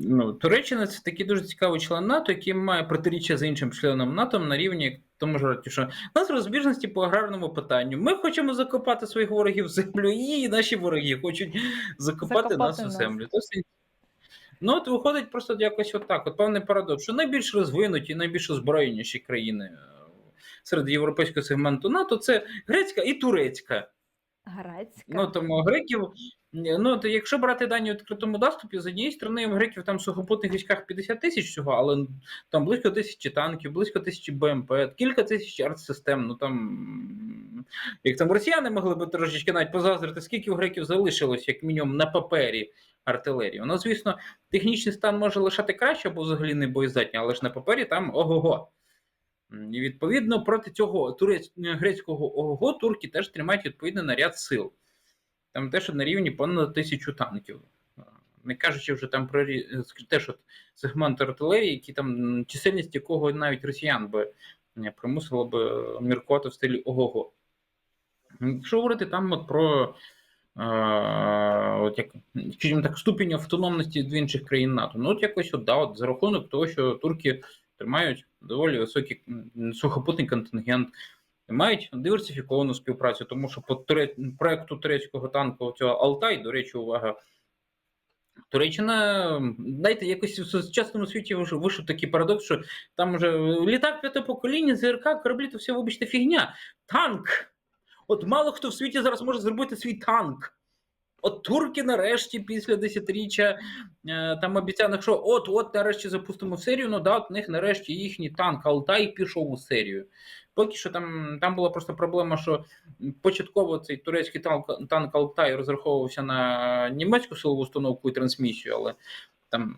Ну, Туреччина це такий дуже цікавий член НАТО, який має протиріччя з іншим членом НАТО на рівні тому ж, що у нас розбіжності по аграрному питанню. Ми хочемо закопати своїх ворогів в землю, і наші вороги хочуть закопати, Закопати нас нас. у землю. Ну, от виходить просто якось отак. От певний парадокс, що найбільш розвинуті, найбільш озброєніші країни е, серед європейського сегменту НАТО це грецька і турецька. Грецька. Ну тому греків, ну то якщо брати дані у відкритому доступі, з однієї сторони в греків там в сухопутних військах 50 тисяч всього, але там близько тисячі танків, близько тисячі БМП, кілька тисяч артсистем. Ну там як там росіяни могли би трошечки навіть позазрити, скільки у греків залишилось, як мінімум, на папері артилерії. Воно, звісно, технічний стан може лишати краще, або взагалі не боєздатні, але ж на папері там ого-го. І відповідно проти цього турець, грецького ого турки теж тримають відповідний наряд сил. Там теж на рівні понад тисячу танків. Е, Не кажучи вже там про е, теж от сегмент артилерії, які там чисельність якого навіть росіян би примусило би міркувати в стилі ого-го. Якщо говорити там от про е, от як, так, ступінь автономності від інших країн НАТО, ну от якось от, да, от, за рахунок того, що турки тримають доволі високий сухопутний контингент, мають диверсифіковану співпрацю, тому що по туре... проекту турецького танку цього Алтай, до речі, увага. Туреччина, знаєте, якось в сучасному світі вийшов такий парадокс, що там вже літак п'яте покоління, ЗРК, кораблі, то все, вибачте, фігня. Танк! От мало хто в світі зараз може зробити свій танк. От турки нарешті, після десятиріччя, е, там обіцяних, що от-от нарешті запустимо в серію. Ну да, от них нарешті їхній танк Алтай пішов у серію. Поки що там, там була просто проблема, що початково цей турецький танк, танк Алтай розраховувався на німецьку силову установку і трансмісію, але там